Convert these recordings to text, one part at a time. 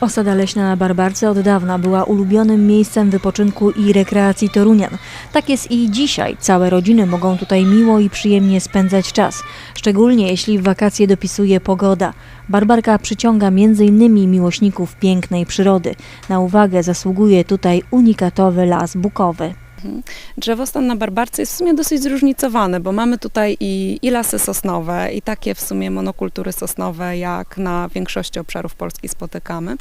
Osada leśna na Barbarce od dawna była ulubionym miejscem wypoczynku i rekreacji Torunian. Tak jest i dzisiaj. Całe rodziny mogą tutaj miło i przyjemnie spędzać czas, szczególnie jeśli w wakacje dopisuje pogoda. Barbarka przyciąga m.in. miłośników pięknej przyrody. Na uwagę zasługuje tutaj unikatowy las bukowy. Drzewostan na Barbarce jest w sumie dosyć zróżnicowany, bo mamy tutaj i, i lasy sosnowe, i takie w sumie monokultury sosnowe, jak na większości obszarów Polski spotykamy,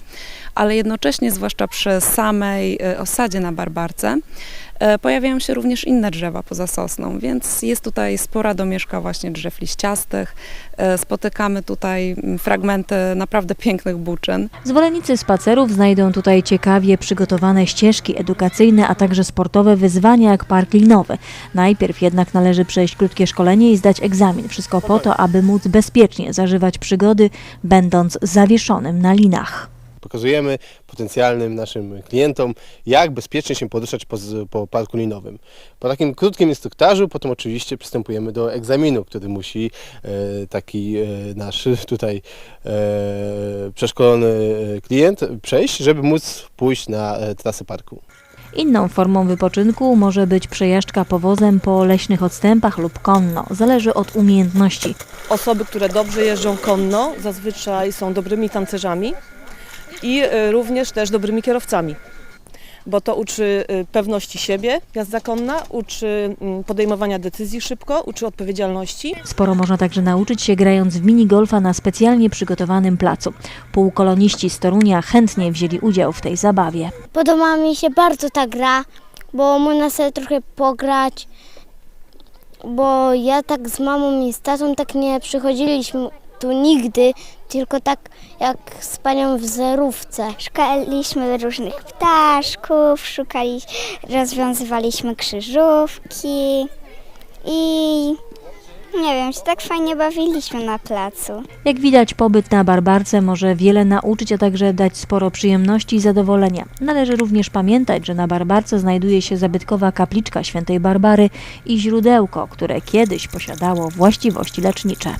ale jednocześnie, zwłaszcza przy samej e, osadzie na Barbarce, pojawiają się również inne drzewa poza sosną, więc jest tutaj spora domieszka właśnie drzew liściastych. E, Spotykamy tutaj mm, fragmenty naprawdę pięknych buczyn. Zwolennicy spacerów znajdą tutaj ciekawie przygotowane ścieżki edukacyjne, a także sportowe wyzwania jak park linowy. Najpierw jednak należy przejść krótkie szkolenie i zdać egzamin. Wszystko po to, aby móc bezpiecznie zażywać przygody, będąc zawieszonym na linach. Pokazujemy potencjalnym naszym klientom, jak bezpiecznie się poruszać po, po parku linowym. Po takim krótkim instruktażu potem oczywiście przystępujemy do egzaminu, który musi e, taki e, nasz tutaj e, przeszkolony klient przejść, żeby móc pójść na e, trasę parku. Inną formą wypoczynku może być przejażdżka powozem po leśnych odstępach lub konno. Zależy od umiejętności. Osoby, które dobrze jeżdżą konno, zazwyczaj są dobrymi tancerzami i y, również też dobrymi kierowcami, bo to uczy y, pewności siebie, jazda konna, uczy mm, podejmowania decyzji szybko, uczy odpowiedzialności. Sporo można także nauczyć się grając w minigolfa na specjalnie przygotowanym placu. Półkoloniści z Torunia chętnie wzięli udział w tej zabawie. Podoba mi się bardzo ta gra, bo można sobie trochę pograć. Bo ja tak z mamą i z tatą tak nie przychodziliśmy tu nigdy, tylko tak jak z panią w zerówce. Szukaliśmy różnych ptaszków, szukali, rozwiązywaliśmy krzyżówki i nie wiem, się tak fajnie bawiliśmy na placu. Jak widać, pobyt na Barbarce może wiele nauczyć, a także dać sporo przyjemności i zadowolenia. Należy również pamiętać, że na Barbarce znajduje się zabytkowa kapliczka świętej Barbary i źródełko, które kiedyś posiadało właściwości lecznicze.